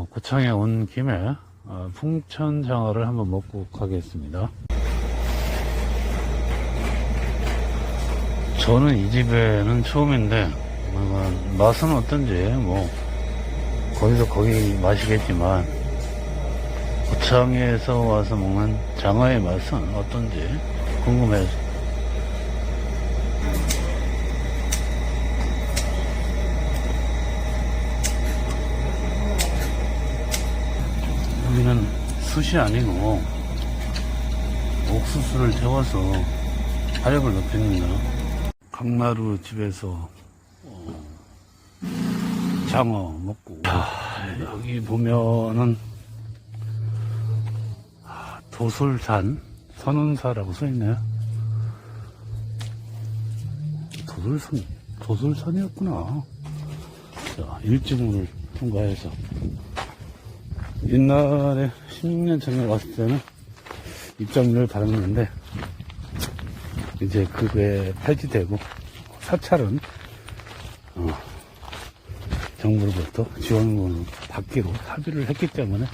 어, 고창에 온 김에 어, 풍천장어를 한번 먹고 가겠습니다. 저는 이 집에는 처음인데 어, 맛은 어떤지 뭐 거기서 거기 맛이겠지만 고창에서 와서 먹는 장어의 맛은 어떤지 궁금해서 여기는 숯이 아니고 옥수수를 태워서 화력을 높입니다. 강나루 집에서 어, 장어 먹고 여기 보면은 아, 도솔산 선운사라고 써있네요. 도솔산 도솔산이었구나. 자, 일지문을 통과해서 옛날에 16년 전에 왔을 때는 입장료를 받았는데 이제 그게 폐지되고 사찰은 어, 정부로부터 지원금을 받기로 합의를 했기 때문에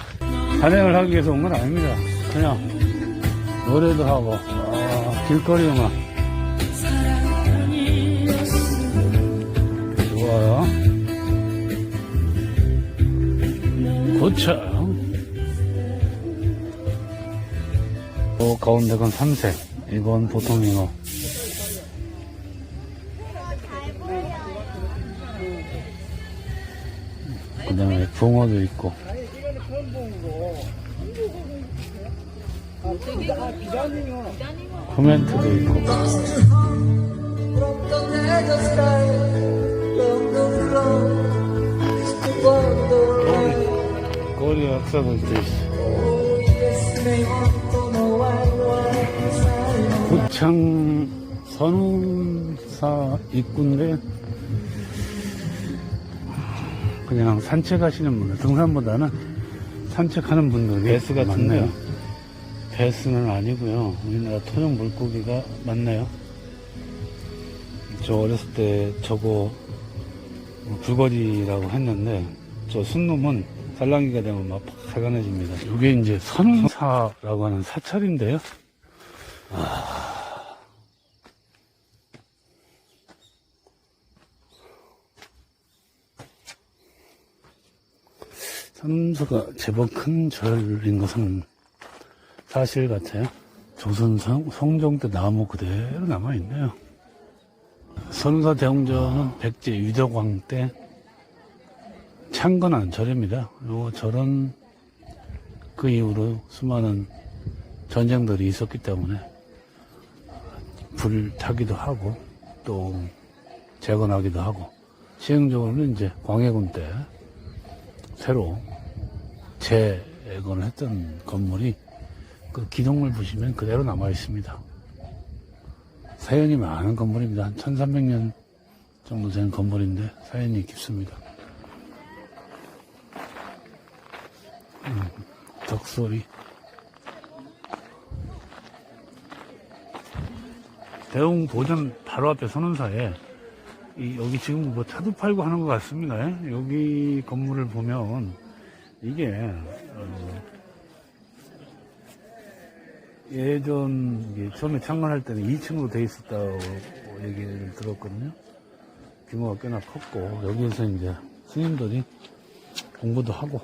산행을 하기 위해서 온 건 아닙니다. 그냥 노래도 하고 아, 길거리 음악 좋아요. 고창 어, 가운데 건 삼색 이건 보통 잉어 그 다음에 붕어도 있고 코멘트도 있고 wonder, 꼬리 역사도 있어 고창 선운사 입구인데 그냥 산책하시는 분들 등산보다는 산책하는 분들이 배스 같은데요. 배스는 아니고요. 우리나라 토종 물고기가 많나요. 저 어렸을 때 저거 불거리라고 했는데 저 순놈은 살랑이가 되면 막 살간해집니다. 이게 이제 선운사라고 하는 사찰인데요. 선 운사가 제법 큰 절인 것은 사실 같아요. 조선 성, 성종 때 나무 그대로 남아있네요. 선운사 대웅전은 백제 유덕왕 때 창건한 절입니다. 요 절은 그 이후로 수많은 전쟁들이 있었기 때문에 불 타기도 하고 또 재건하기도 하고 시행적으로는 이제 광해군 때 새로 재건을 했던 건물이 그 기둥을 보시면 그대로 남아 있습니다. 사연이 많은 건물입니다. 한 1300년 정도 된 건물인데 사연이 깊습니다. 음, 덕소리. 대웅 보전 바로 앞에 선운사에 이 여기 지금 뭐 차도 팔고 하는 것 같습니다. 여기 건물을 보면 이게 어, 예전 처음에 창건할 때는 2층으로 돼 있었다고 얘기를 들었거든요. 규모가 꽤나 컸고 여기에서 이제 스님들이 공부도 하고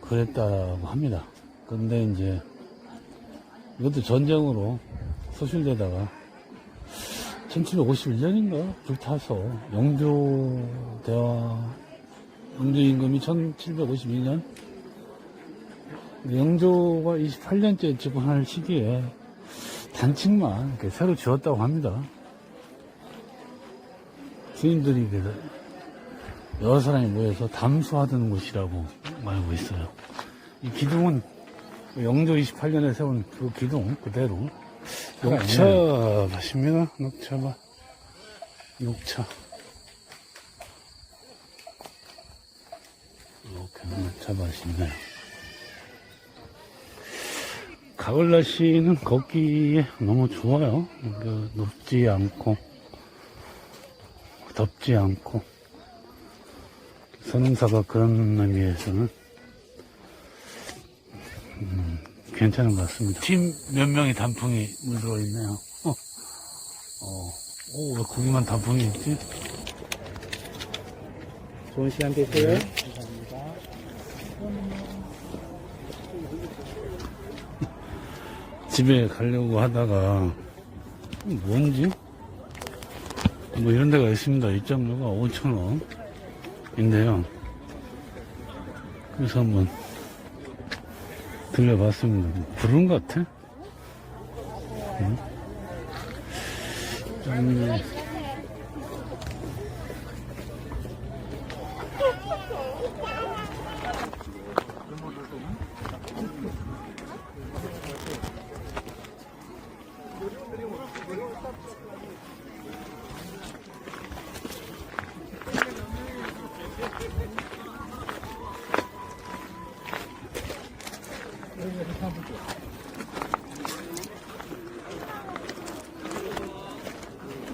그랬다고 합니다. 근데 이제 이것도 전쟁으로 소실되다가 1751년인가 불타서 영조대와 영조 임금이 1752년 영조가 28년째 집권할 시기에 단층만 새로 지었다고 합니다. 주인들이 여러 사람이 모여서 담수하던 곳이라고 알고 있어요. 이 기둥은 영조 28년에 세운 그 기둥 그대로 녹차 맛입니다. 녹차 맛. 녹차. 이렇게 녹차 맛있네요. 가을 날씨는 걷기에 너무 좋아요. 그 높지 않고 덥지 않고 선흥사가 그런 의미에서는 음, 괜찮은 것 같습니다. 팀 몇 명이 단풍이 물들어 있네요. 어, 어, 오, 왜 거기만 단풍이 있지? 좋은 시간 되세요. 집에 가려고 하다가 뭔지 뭐 이런 데가 있습니다. 입장료가 5,000원인데요. 그래서 한번 들려봤습니다. 부른 것 같아? 응? 음,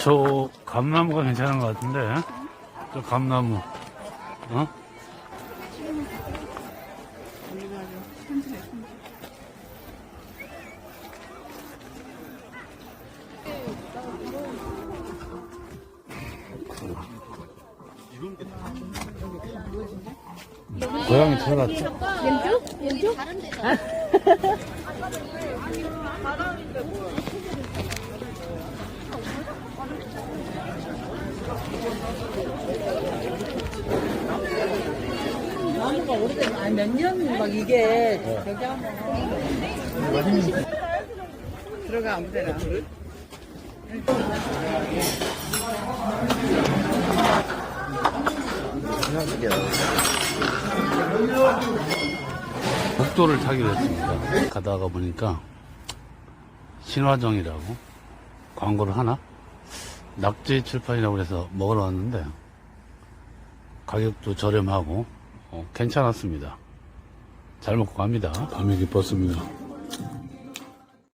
저 감나무가 괜찮은 것 같은데 저 감나무. 어? 고양이 찾았죠? 나무가 오래된, 아니, 몇 년, 막 이게, 저기 하면. 들어가, 아무 데나. 복도를 타기로 했습니다. 가다가 보니까 신화정이라고 광고를 하나? 낙지 칠판이라고 해서 먹으러 왔는데 가격도 저렴하고 어, 괜찮았습니다. 잘 먹고 갑니다. 밤이 깊었습니다.